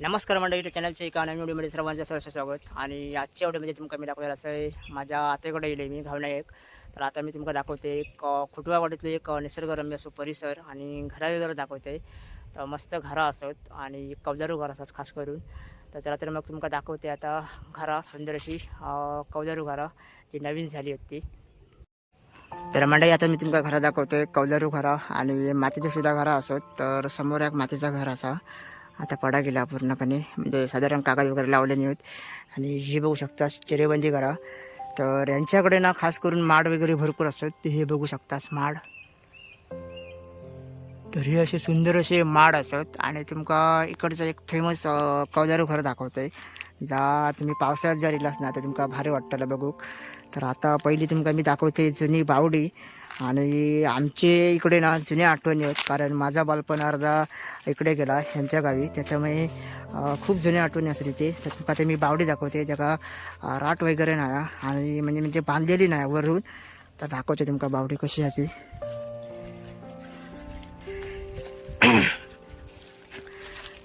नमस्कार मंडळी युट्यूब चॅनलच्या एका नवीन व्हिडिओमध्ये सर्वांचं सहर्ष स्वागत. आणि आजच्या व्हिडिओमध्ये तुमका मी दाखवणार असं आहे माझ्या आतेकडे येईल मी घावनायक तर आता मी तुमका दाखवते एक खुटवावाडीतलं एक निसर्गरम्य असो परिसर आणि घरा वगैरे दाखवते. तर मस्त घरा असत आणि कौलारू घर असतात खास करून. तर चला तर मग तुमका दाखवते आता घरा सुंदर अशी अ, घरा जी नवीन झाली होती तर मंडळी आता मी तुमका घरा दाखवते कौलारू घरा आणि मातीचे सुद्धा घरा असत. तर समोर एक मातीचा घर असा. आता पडा गेला पूर्णपणे. म्हणजे साधारण कागद वगैरे लावले नाही आहेत आणि हे बघू शकता चिरेबंदी करा. तर यांच्याकडे ना खास करून माड वगैरे भरपूर असतात ते हे बघू शकतास माड. तर हे असे सुंदर असे माड असत आणि तुमका इकडचं एक फेमस कौलारू घर दाखवतोय. जा तुम्ही पावसाळ्यात जर इलास ना तर तुमका भारी वाटतं बघूक. तर आता पहिली तुमका मी दाखवते जुनी बावडी. आणि आमचे इकडे ना जुन्या आठवणी आहेत. कारण माझा बालपण अर्धा इकडे गेला ह्यांच्या गावी. त्याच्यामुळे खूप जुन्या आठवणी असतात तिथे तर तुमका ते मी बावडी दाखवते जगा राट वगैरे नाही. आणि म्हणजे म्हणजे बांधलेली नाही वरून. तर दाखवते तुमका बावडी कशी आहे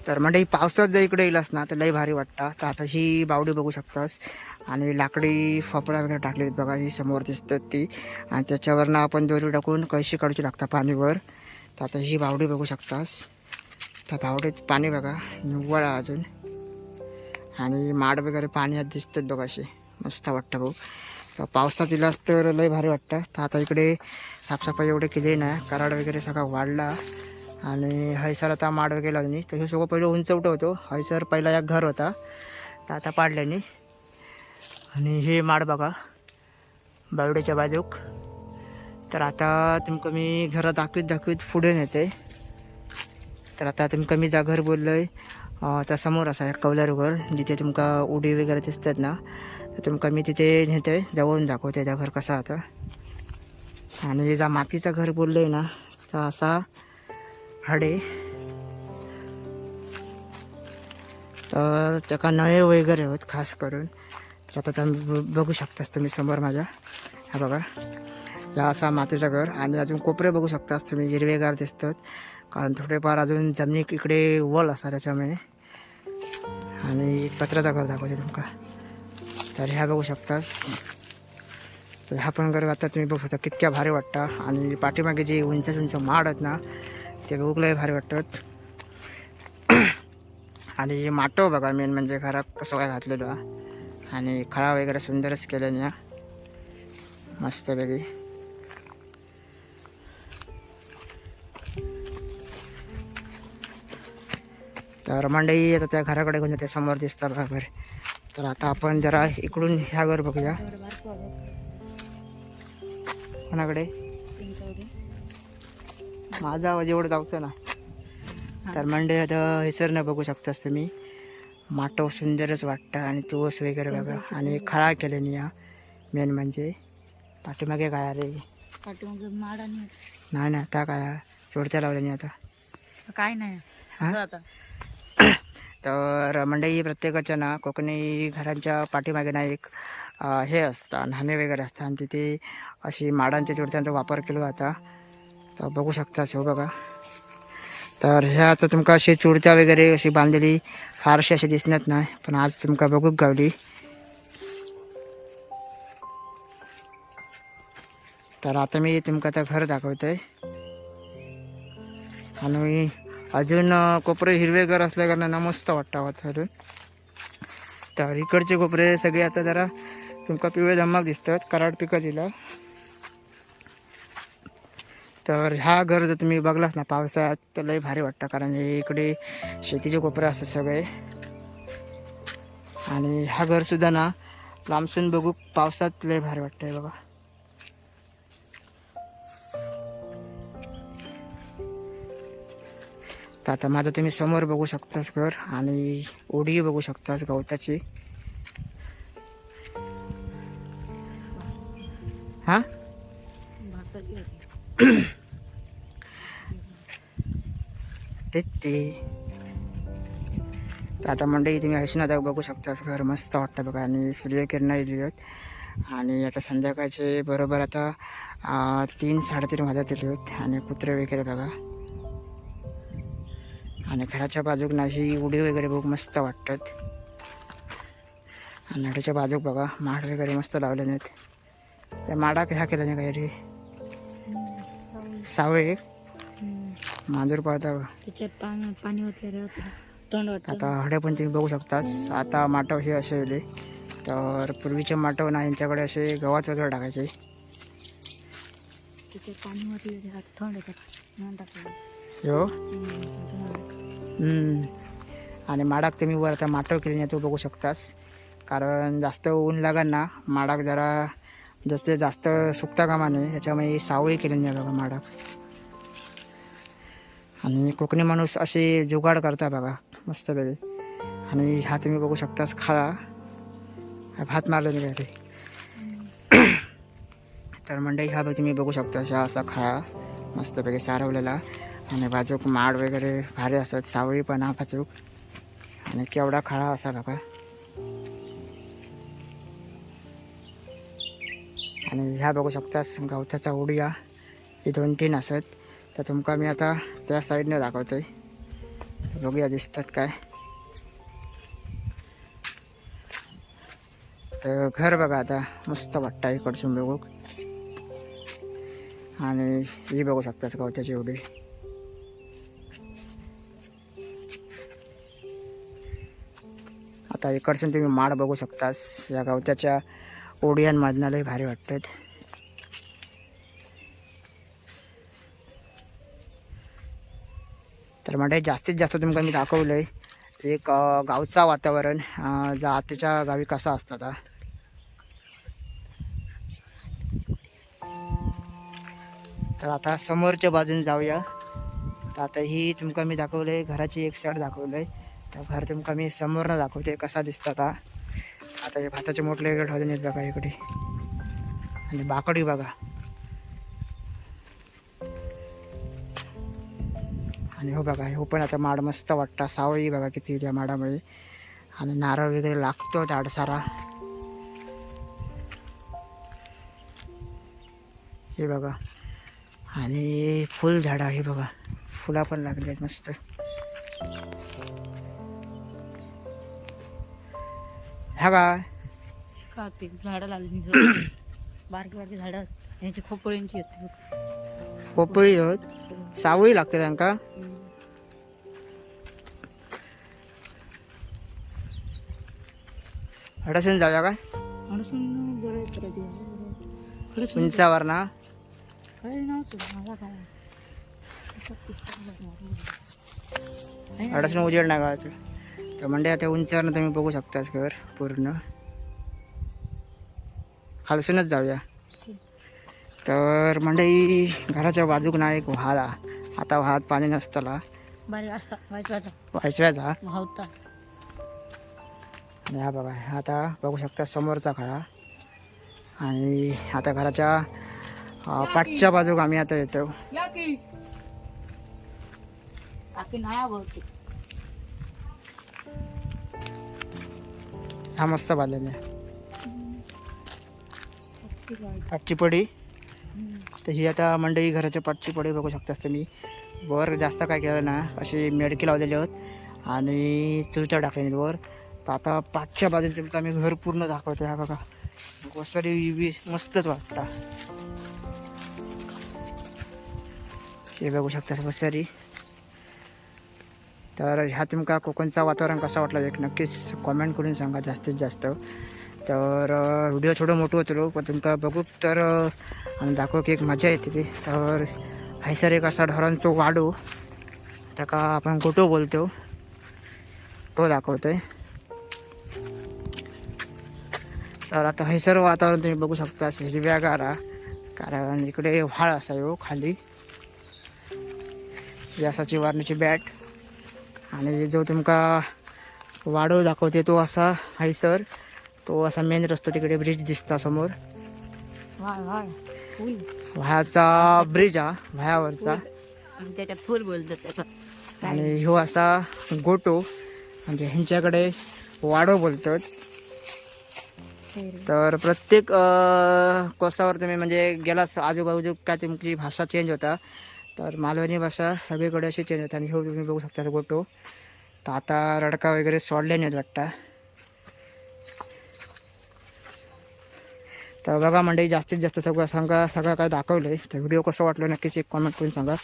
तर म्हणजे पावसात जर इकडे येईल ना तर लई भारी वाटतं. तर आता ही बावडी बघू शकतास. आणि लाकडी फपडा वगैरे टाकले आहेत बघा ही समोर दिसतात ती. आणि त्याच्यावरनं आपण दोरी टाकून कळशी काढूची लागतं पाणीवर. तर आता ही बावडी बघू शकतास. त्या बावडीत पाणी बघा निव्वळ आहे अजून. आणि माड वगैरे पाण्यात दिसतात बघा असे. मस्त वाटतं भाऊ. तर पावसात इलास तर लई भारी वाटतं. तर आता इकडे साफसफाई एवढे केली नाही. कराड वगैरे सगळा वाढला. आणि हयसर आता माड वगैरे लागली. तर हे सगळं पहिलं उंचवटं होतो. हयसर पहिला एक घर होता. तर आता पाडल्याने. आणि हे माड बघा. बावड्याच्या बाजूक. तर आता तुमका मी घरात दाखवीत दाखवीत पुढे नेते. तर आता तुमका मी जा घर बोललोय. आहे त्या समोर असा कवलर घर जिथे तुमका उडी वगैरे दिसतात ना. तर तुमका मी तिथे नेते जवळून दाखवते त्या घर कसा होता. आणि जा मातीचं घर बोललोय ना तर असा हाडे तर त्याका नळे वगैरे होत खास करून. तर आता तुम्ही ब- बघू शकतास तुम्ही समोर माझ्या. हा बघा. या असा मातीचा घर आणि अजून कोपरे बघू शकतास तुम्ही हिरवेगार दिसतात. कारण थोडेफार अजून जमिनी इकडे वल असा त्याच्यामुळे. आणि पत्र्याचा घर दाखवते तुमका. तर ह्या बघू शकतास. तर ह्या पण घर आता तुम्ही बघू शकता कितक्या भारी वाटतं. आणि पाठीमागे जे उंच उंच माड आहेत ना ते लय भारी वाटतात. आणि माटो बघा मेन म्हणजे घरात कसं काय घातलेलो. आणि खळा वगैरे सुंदरच केल्याने हा. मस्तपैकी तर मंडई आता त्या घराकडे घेऊन ते समोर दिसतात बघा घर. तर आता आपण जरा इकडून ह्या घर बघूया. कोणाकडे? माझा आवाज एवढं जाऊचं ना. तर मंडई आता हेसरनं बघू शकतास तुम्ही. माटो सुंदरच वाटतं आणि तुळस वगैरे बघा. आणि खळा केल्याने या. मेन म्हणजे पाठीमागे काय अरे पाठीमागे माड नाही ना आता काय चोरत्या लावल्याने आता. काय नाही. आता. तर मंडई प्रत्येकाच्या ना कोकणी घरांच्या पाठीमागे ना एक हे असतं नाणे वगैरे असतात. आणि तिथे अशी माडांच्या चोरत्यांचा वापर केला जाता. तर बघू शकता हो बघा. तर ह्या आता तुमका अशी चुडत्या वगैरे अशी बांधलेली फारशी अशी दिसण्यात नाही पण आज तुमका बघूक गावली. तर आता मी तुमका आता घर दाखवतोय. आणि अजून कोपरे कोपरे हिरवेगार असल्या कारणानं मस्त वाटतं वातावरण. तर इकडचे कोपरे सगळे आता जरा तुमका पिवळे धम्माक दिसतात कराड पिकं दिलं. तर ह्या घर जर तुम्ही बघलात ना पावसाळ्यात तर लय भारी वाटतं. कारण हे इकडे शेतीचे कोपरे असतात सगळे. आणि हा घर सुद्धा ना लांबसून बघू पावसात लय भारी वाटतंय बघा. तर आता माझं तुम्ही समोर बघू शकतास घर आणि ओढी बघू शकतास गवताची. हा भाताची होती. तेच ते तर आता मंडळी तुम्ही ऐसून आता बघू शकतास घर मस्त वाटतं बघा. आणि सूर्यकिरणं येली आहेत आणि आता संध्याकाळचे बरोबर आता तीन साडेतीन वाजत येले आहेत आणि कुत्रे वगैरे बघा. आणि घराच्या बाजूक नाही उडी वगैरे बघ मस्त वाटतात. आणि नडीच्या बाजूक बघा माड वगैरे मस्त लावले नाहीत त्या माडा ह्या केल्या नाही काही रे सावळे मांजूर पाहता. त्याच्यात पाणी पाणी ओतले तोंड वाटतं आता हडे पण तुम्ही बघू शकतास. आता माटव हे असे येले तर पूर्वीचे माटव ना यांच्याकडे असे गव्हात वगैरे टाकायचे. त्याच्यात पाणी ओतले. थोंड येतात हो. आणि माडाक तुम्ही वर आता माटव केली नाही तो बघू शकतास. कारण जास्त ऊन लागन ना माडाक जरा जसे जास्त सुकता कामा नये. त्याच्यामुळे सावळी केली नाही बघा माडाक. आणि कोकणी माणूस असे जुगाड करता बघा मस्त आणि ह्या तुम्ही बघू शकतास खाळा. हा भात मारलं नाही ते तर मंडई हा बघ तुम्ही बघू शकता हा असा खाळा मस्तपैकी सारवलेला. आणि बाजूक माड वगैरे भारी असतात सावळी पण हा बाजूक. आणि केवढा खाळा असा बघा. आणि ह्या बघू शकतास गवताचा उडिया हे दोन तीन असत. तर तुमका मी आता त्या साईडनं दाखवतोय. आहे बघूया दिसतात काय. तर घर बघा आता मस्त वाटतं इकडसून बघू आणि ही बघू शकतास गवत्याची उडी. आता इकडसून तुम्ही माड बघू शकतास. या गवत्याच्या ओडियांमधनं लय भारी वाटतात तर म्हणजे जास्तीत जास्त तुमका मी दाखवलं आहे एक गावचा वातावरण अं, जा गावी कसा असतं आता? तर आता समोरच्या बाजून जाऊया. तर आता ही तुमका मी दाखवलं आहे घराची एक साईड दाखवलं आहे तर घर तुमका मी समोरनं दाखवते कसा दिसतं आता? आता हे भाताचे मोठले इकडे ठेवले नाहीत बघा इकडे. आणि बाकडी बघा. आणि हो बघा हो पण आता माड मस्त वाटतं. सावळी बघा किती त्या माडामुळे आणि नारळ वगैरे लागतो झाडसारा हे बघा. आणि फुल झाडं आहे बघा. फुला पण लागली आहेत मस्त. ह्या काय का ते झाडं लागली बारकी बारकी झाडं यांची खोपळींची आहेत. होत सावळी लागते त्यांका हडसून जाऊया काय? बरं खरंच उंचावर ना? काय नव्हतं मला काय? हडसून उजेड नाही गावाचं. तर म्हणजे आता उंचावरनं तुम्ही बघू शकतास घर पूर्ण. खालसूनच जाऊया. तर मंडई घराच्या बाजूक ना एक व्हाळा आता वाहात पाणी नसताला. बारीक असता. वायसव्याचा भावता आणि हा बघा आता बघू शकता समोरचा खडा आणि आता घराच्या पाठच्या बाजूक आम्ही आता येतो. हा मस्त बांधलेला आहे. पाठची पडी. तर ही आता मंडई घराच्या पाठची पडी बघू शकतास तुम्ही. वर जास्त काय केलं ना अशी मेडकी लावलेली आहोत. आणि चुलचा टाकले वर तर आता पाठच्या बाजूला तुमचं आम्ही घर पूर्ण दाखवतो हा बघा. वसरी बी मस्तच वाटता. हे बघू शकतास वसरी तर ह्या तुमका कोकणचा वातावरण कसा वाटला एक नक्कीच कॉमेंट करून सांगा जास्तीत जास्त. तर व्हिडिओ थोडं मोठं होतो पण तुमका बघू तर आम्ही आणि दाखव की एक मजा येते ती. तर हैसर एक असा ढोरांचो वाडू. त्याका आपण गोटो बोलतो. तो दाखवतो आहे तर आता हैसर वातावरण तुम्ही बघू शकता हिरव्यागारा कारण इकडे व्हाळ असा हो खाली व्यासाची वारण्याची बॅट आणि जो तुमका वाडो दाखवते तो असा हैसर तो असा मेन रस्तो तिकडे ब्रिज दिसता समोर व्हायाचा ब्रिज हा व्हायावरचा फुल बोलतात आणि ह्यो असा गोटो म्हणजे ह्यांच्याकडे वाडो बोलतात तर प्रत्येक कोसावर तुम्ही म्हणजे गेलास आजूबाजू काय तुमची भाषा चेंज होता तर मालवणी भाषा सगळीकडे अशी चेंज होते. आणि हो तुम्ही बघू शकता गोटो तर आता रडका वगैरे सोडले नाहीत वाटतं. तर बघा म्हणजे जास्तीत जास्त सगळं सांगा सगळं काय दाखवलं आहे तर व्हिडिओ कसं वाटलं नक्कीच एक कॉमेंट करून सांगा.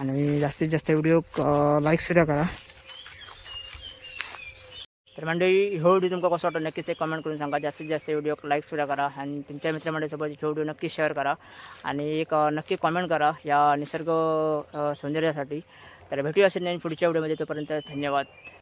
आणि जास्तीत जास्त व्हिडिओ लाईकसुद्धा करा. तर मंडळी हो व्हिडिओ तुमका कसं वाटतं नक्कीच एक कमेंट करून सांगा. जास्तीत जास्त व्हिडिओ लाईकसुद्धा करा आणि तुमच्या मित्रमंडळीसोबत हा व्हिडिओ नक्की शेअर करा. आणि एक नक्की कॉमेंट करा या निसर्ग सौंदर्यासाठी. तर भेटूया असेल नाही पुढच्या व्हिडिओमध्ये तोपर्यंत धन्यवाद.